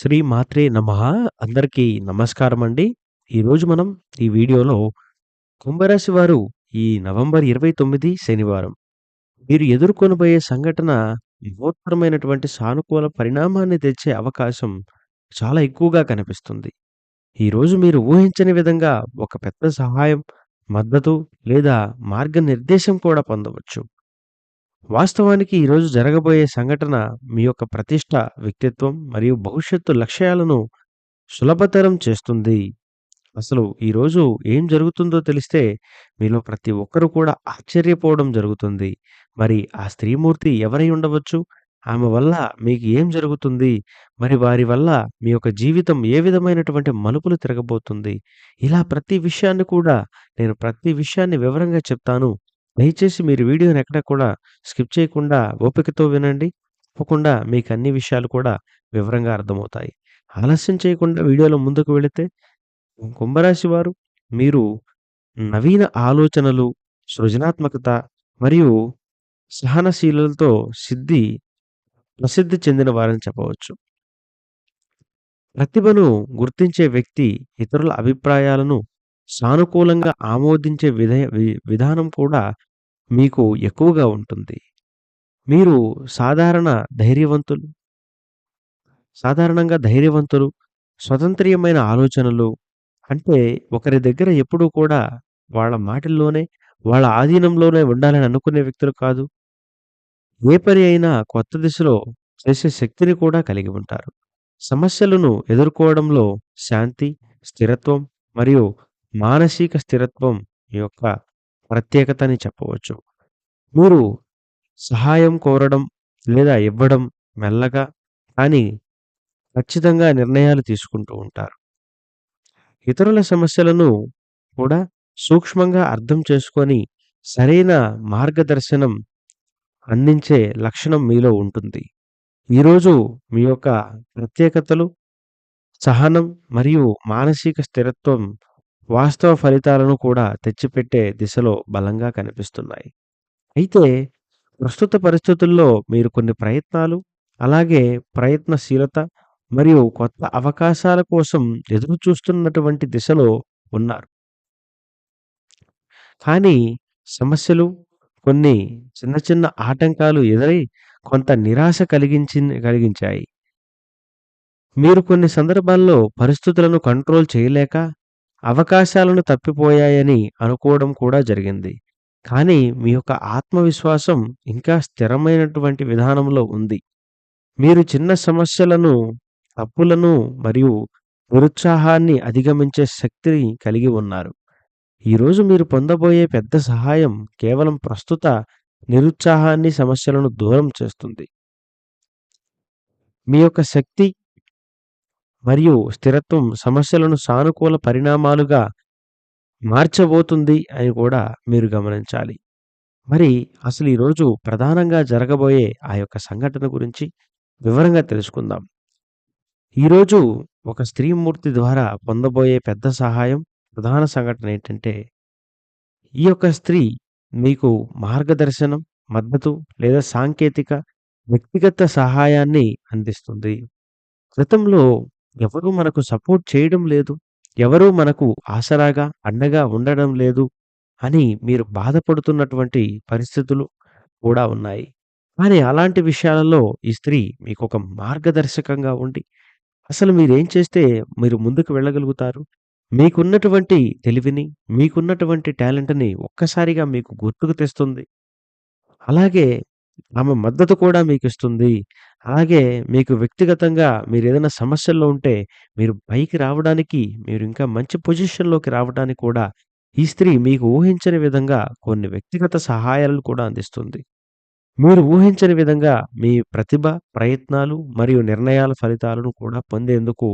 శ్రీ మాత్రే నమ అందరికీ నమస్కారం అండి ఈరోజు మనం ఈ వీడియోలో కుంభరాశి వారు ఈ నవంబర్ 29 శనివారం మీరు ఎదుర్కొనబోయే సంఘటన మహోత్తరమైనటువంటి సానుకూల పరిణామాన్ని తెచ్చే అవకాశం చాలా ఎక్కువగా కనిపిస్తుంది. ఈరోజు మీరు ఊహించని విధంగా ఒక పెద్ద సహాయం, మద్దతు లేదా మార్గనిర్దేశం కూడా పొందవచ్చు. వాస్తవానికి ఈరోజు జరగబోయే సంఘటన మీ యొక్క ప్రతిష్ట, వ్యక్తిత్వం మరియు భవిష్యత్తు లక్ష్యాలను సులభతరం చేస్తుంది. అసలు ఈరోజు ఏం జరుగుతుందో తెలిస్తే మీలో ప్రతి ఒక్కరు కూడా ఆశ్చర్యపోవడం జరుగుతుంది. మరి ఆ స్త్రీమూర్తి ఎవరై ఉండవచ్చు? ఆమె వల్ల మీకు ఏం జరుగుతుంది? మరి వారి వల్ల మీ యొక్క జీవితం ఏ విధమైనటువంటి మలుపులు తిరగబోతుంది? ఇలా ప్రతి విషయాన్ని కూడా నేను ప్రతి విషయాన్ని వివరంగా చెప్తాను. దయచేసి మీరు వీడియోని ఎక్కడ కూడా స్కిప్ చేయకుండా ఓపికతో వినండి. తప్పకుండా మీకు అన్ని విషయాలు కూడా వివరంగా అర్థమవుతాయి. ఆలస్యం చేయకుండా వీడియోలో ముందుకు వెళితే కుంభరాశి వారు మీరు నవీన ఆలోచనలు, సృజనాత్మకత మరియు సహనశీలలతో సిద్ధి ప్రసిద్ధి చెందిన వారని చెప్పవచ్చు. ప్రతిభను గుర్తించే వ్యక్తి ఇతరుల అభిప్రాయాలను సానుకూలంగా ఆమోదించే విధ వి విధానం కూడా మీకు ఎక్కువగా ఉంటుంది. మీరు సాధారణ ధైర్యవంతులు సాధారణంగా ధైర్యవంతులు, స్వతంత్రీయమైన ఆలోచనలు అంటే ఒకరి దగ్గర ఎప్పుడూ కూడా వాళ్ళ మాటల్లోనే, వాళ్ళ ఆధీనంలోనే ఉండాలని అనుకునే వ్యక్తులు కాదు. ఏ పని అయినా కొత్త దిశలో చేసే శక్తిని కూడా కలిగి ఉంటారు. సమస్యలను ఎదుర్కోవడంలో శాంతి, స్థిరత్వం మరియు మానసిక స్థిరత్వం యొక్క ప్రత్యేకతని చెప్పవచ్చు. మీరు సహాయం కోరడం లేదా ఇవ్వడం మెల్లగా కానీ ఖచ్చితంగా నిర్ణయాలు తీసుకుంటూ ఉంటారు. ఇతరుల సమస్యలను కూడా సూక్ష్మంగా అర్థం చేసుకొని సరైన మార్గదర్శనం అందించే లక్షణం మీలో ఉంటుంది. ఈరోజు మీ యొక్క ప్రత్యేకతలు, సహనం మరియు మానసిక స్థిరత్వం వాస్తవ ఫలితాలను కూడా తెచ్చిపెట్టే దిశలో బలంగా కనిపిస్తున్నాయి. అయితే ప్రస్తుత పరిస్థితుల్లో మీరు కొన్ని ప్రయత్నాలు, అలాగే ప్రయత్నశీలత మరియు కొత్త అవకాశాల కోసం ఎదురు చూస్తున్నటువంటి దిశలో ఉన్నారు. కానీ సమస్యలు, కొన్ని చిన్న చిన్న ఆటంకాలు ఎదురై కొంత నిరాశ కలిగించి కలిగించాయి. మీరు కొన్ని సందర్భాల్లో పరిస్థితులను కంట్రోల్ చేయలేక అవకాశాలను తప్పిపోయాయని అనుకోవడం కూడా జరిగింది. కానీ మీ యొక్క ఆత్మవిశ్వాసం ఇంకా స్థిరమైనటువంటి విధానంలో ఉంది. మీరు చిన్న సమస్యలను, తప్పులను మరియు నిరుత్సాహాన్ని అధిగమించే శక్తిని కలిగి ఉన్నారు. ఈరోజు మీరు పొందబోయే పెద్ద సహాయం కేవలం ప్రస్తుత నిరుత్సాహాన్ని, సమస్యలను దూరం చేస్తుంది. మీ యొక్క శక్తి మరియు స్థిరత్వం సమస్యలను సానుకూల పరిణామాలుగా మార్చబోతుంది అని కూడా మీరు గమనించాలి. మరి అసలు ఈరోజు ప్రధానంగా జరగబోయే ఆ యొక్క సంఘటన గురించి వివరంగా తెలుసుకుందాం. ఈరోజు ఒక స్త్రీమూర్తి ద్వారా పొందబోయే పెద్ద సహాయం, ప్రధాన సంఘటన ఏంటంటే ఈ యొక్క స్త్రీ మీకు మార్గదర్శనం, మద్దతు లేదా సాంకేతిక, వ్యక్తిగత సహాయాన్ని అందిస్తుంది. క్రితంలో ఎవరు మనకు సపోర్ట్ చేయడం లేదు, ఎవరు మనకు ఆసరాగా, అండగా ఉండడం లేదు అని మీరు బాధపడుతున్నటువంటి పరిస్థితులు కూడా ఉన్నాయి. కానీ అలాంటి విషయాలలో ఈ స్త్రీ మీకొక మార్గదర్శకంగా ఉండి, అసలు మీరేం చేస్తే మీరు ముందుకు వెళ్ళగలుగుతారు? మీకున్నటువంటి తెలివిని, మీకున్నటువంటి టాలెంట్‌ని ఒక్కసారిగా మీకు గుర్తుకు తెస్తుంది. అలాగే ఆమె మద్దతు కూడా మీకు ఇస్తుంది అలాగే మీకు వ్యక్తిగతంగా మీరు ఏదైనా సమస్యల్లో ఉంటే మీరు పైకి రావడానికి, మీరు ఇంకా మంచి పొజిషన్‌లోకి రావడానికి కూడా ఈ స్త్రీ మీకు ఊహించని విధంగా కొన్ని వ్యక్తిగత సహాయాలను కూడా అందిస్తుంది. మీరు ఊహించని విధంగా మీ ప్రతిభ, ప్రయత్నాలు మరియు నిర్ణయాల ఫలితాలను కూడా పొందేందుకు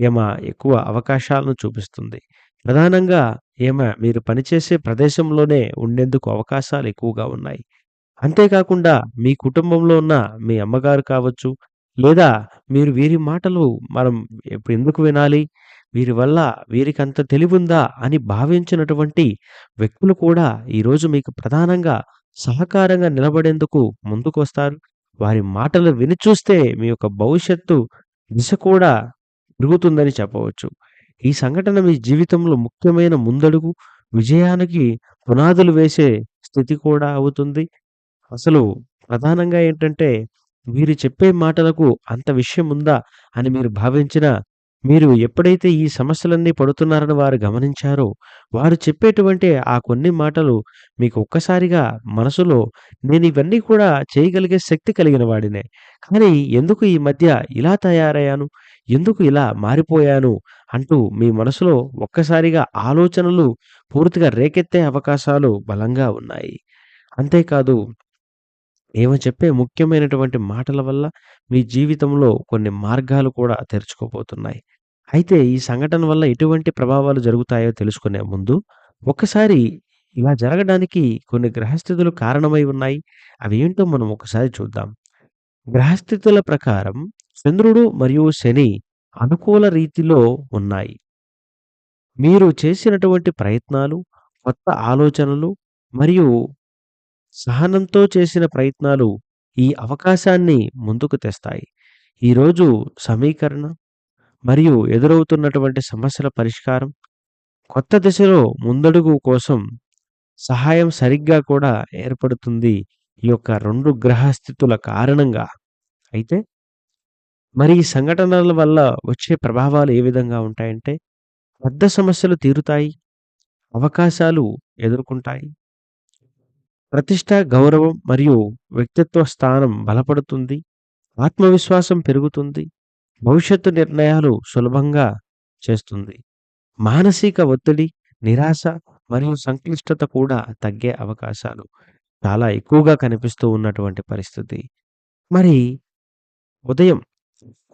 ఈమె ఎక్కువ అవకాశాలను చూపిస్తుంది. ప్రధానంగా ఈమె మీరు పనిచేసే ప్రదేశంలోనే ఉండేందుకు అవకాశాలు ఎక్కువగా ఉన్నాయి. అంతేకాకుండా మీ కుటుంబంలో ఉన్న మీ అమ్మగారు కావచ్చు, లేదా మీరు వీరి మాటలు మనం ఎప్పుడు ఎందుకు వినాలి? వీరి వల్ల వీరికి అంత తెలివుందా? అని భావించినటువంటి వ్యక్తులు కూడా ఈరోజు మీకు ప్రధానంగా సహకారంగా నిలబడేందుకు ముందుకొస్తారు. వారి మాటలు విని చూస్తే మీ యొక్క భవిష్యత్తు దిశ కూడా పెరుగుతుందని చెప్పవచ్చు. ఈ సంఘటన మీ జీవితంలో ముఖ్యమైన ముందడుగు, విజయానికి పునాదులు వేసే స్థితి కూడా అవుతుంది. అసలు ప్రధానంగా ఏంటంటే, వీరు చెప్పే మాటలకు అంత విషయం ఉందా అని మీరు భావించినా, మీరు ఎప్పుడైతే ఈ సమస్యలన్నీ పడుతున్నారని వారు గమనించారో, వారు చెప్పేటువంటి ఆ కొన్ని మాటలు మీకు ఒక్కసారిగా మనసులో నేను ఇవన్నీ కూడా చేయగలిగే శక్తి కలిగిన వాడినే. కానీ ఎందుకు ఈ మధ్య ఇలా తయారయ్యాను? ఎందుకు ఇలా మారిపోయాను? అంటూ మీ మనసులో ఒక్కసారిగా ఆలోచనలు పూర్తిగా రేకెత్తే అవకాశాలు బలంగా ఉన్నాయి. అంతేకాదు ఏమో చెప్పే ముఖ్యమైనటువంటి మాటల వల్ల మీ జీవితంలో కొన్ని మార్గాలు కూడా తెరుచుకోబోతున్నాయి. అయితే ఈ సంఘటన వల్ల ఎటువంటి ప్రభావాలు జరుగుతాయో తెలుసుకునే ముందు, ఒకసారి ఇలా జరగడానికి కొన్ని గ్రహస్థితులు కారణమై ఉన్నాయి. అవి ఏంటో మనం ఒకసారి చూద్దాం. గ్రహస్థితుల ప్రకారం చంద్రుడు మరియు శని అనుకూల రీతిలో ఉన్నాయి. మీరు చేసినటువంటి ప్రయత్నాలు, కొత్త ఆలోచనలు మరియు సహనంతో చేసిన ప్రయత్నాలు ఈ అవకాశాన్ని ముందుకు తెస్తాయి. ఈరోజు సమీకరణ మరియు ఎదురవుతున్నటువంటి సమస్యల పరిష్కారం, కొత్త దిశలో ముందడుగు కోసం సహాయం సరిగ్గా కూడా ఏర్పడుతుంది. ఈ యొక్క రెండు గ్రహస్థితుల కారణంగా. అయితే మరి ఈ సంఘటనల వల్ల వచ్చే ప్రభావాలు ఏ విధంగా ఉంటాయంటే, పెద్ద సమస్యలు తీరుతాయి. అవకాశాలు ఎదుర్కొంటాయి. ప్రతిష్ట, గౌరవం మరియు వ్యక్తిత్వ స్థానం బలపడుతుంది. ఆత్మవిశ్వాసం పెరుగుతుంది. భవిష్యత్తు నిర్ణయాలు సులభంగా చేస్తుంది. మానసిక ఒత్తిడి, నిరాశ మరియు సంక్లిష్టత కూడా తగ్గే అవకాశాలు చాలా ఎక్కువగా కనిపిస్తూ ఉన్నటువంటి పరిస్థితి. మరి ఉదయం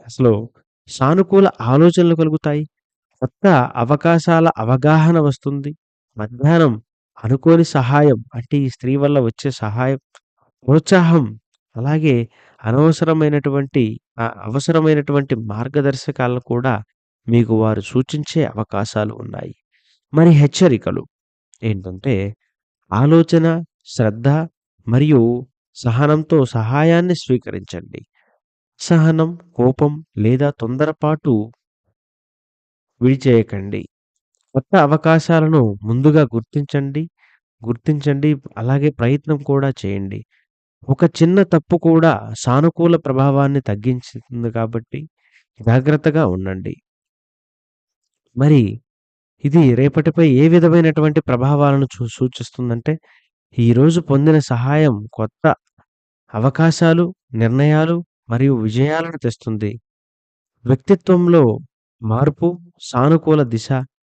అసలు సానుకూల ఆలోచనలు కలుగుతాయి. కొత్త అవకాశాల అవగాహన వస్తుంది. మధ్యాహ్నం అనుకోని సహాయం అంటే ఈ స్త్రీ వల్ల వచ్చే సహాయం, ప్రోత్సాహం అలాగే అనవసరమైనటువంటి అవసరమైనటువంటి మార్గదర్శకాలను కూడా మీకు వారు సూచించే అవకాశాలు ఉన్నాయి. మరి హెచ్చరికలు ఏంటంటే, ఆలోచన, శ్రద్ధ మరియు సహనంతో సహాయాన్ని స్వీకరించండి. సహనం కోపం లేదా తొందరపాటు విడిచేయకండి. కొత్త అవకాశాలను ముందుగా గుర్తించండి. గుర్తించండి. అలాగే ప్రయత్నం కూడా చేయండి. ఒక చిన్న తప్పు కూడా సానుకూల ప్రభావాన్ని తగ్గించుతుంది కాబట్టి జాగ్రత్తగా ఉండండి. మరి ఇది రేపటిపై ఏ విధమైనటువంటి ప్రభావాలను చూ సూచిస్తుందంటే, ఈరోజు పొందిన సహాయం కొత్త అవకాశాలు, నిర్ణయాలు మరియు విజయాలను తెస్తుంది. వ్యక్తిత్వంలో మార్పు, సానుకూల దిశ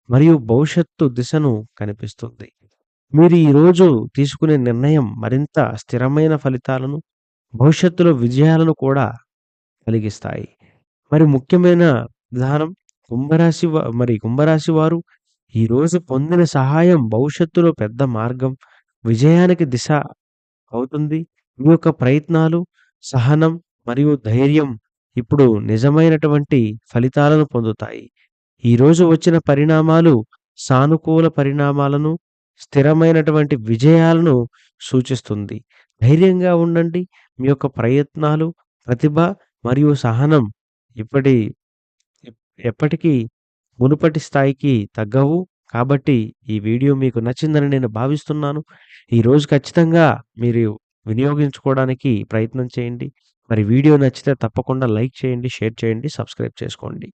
మరియు భవిష్యత్తు దిశను కనిపిస్తుంది. మీరు ఈరోజు తీసుకునే నిర్ణయం మరింత స్థిరమైన ఫలితాలను, భవిష్యత్తులో విజయాలను కూడా కలిగిస్తాయి. మరి ముఖ్యమైన విధానం కుంభరాశి మరి కుంభరాశి వారు ఈరోజు పొందిన సహాయం భవిష్యత్తులో పెద్ద మార్గం, విజయానికి దిశ అవుతుంది. మీ యొక్క ప్రయత్నాలు, సహనం మరియు ధైర్యం ఇప్పుడు నిజమైనటువంటి ఫలితాలను పొందుతాయి. ఈరోజు వచ్చిన పరిణామాలు సానుకూల పరిణామాలను, స్థిరమైనటువంటి విజయాలను సూచిస్తుంది. ధైర్యంగా ఉండండి. మీ యొక్క ప్రయత్నాలు, ప్రతిభ మరియు సహనం ఇప్పటి ఎప్పటికీ మునుపటి స్థాయికి తగ్గవు. కాబట్టి ఈ వీడియో మీకు నచ్చిందని నేను భావిస్తున్నాను. ఈరోజు ఖచ్చితంగా మీరు వినియోగించుకోవడానికి ప్రయత్నం చేయండి. మరి వీడియో నచ్చితే తప్పకుండా లైక్ చేయండి, షేర్ చేయండి, సబ్స్క్రైబ్ చేసుకోండి.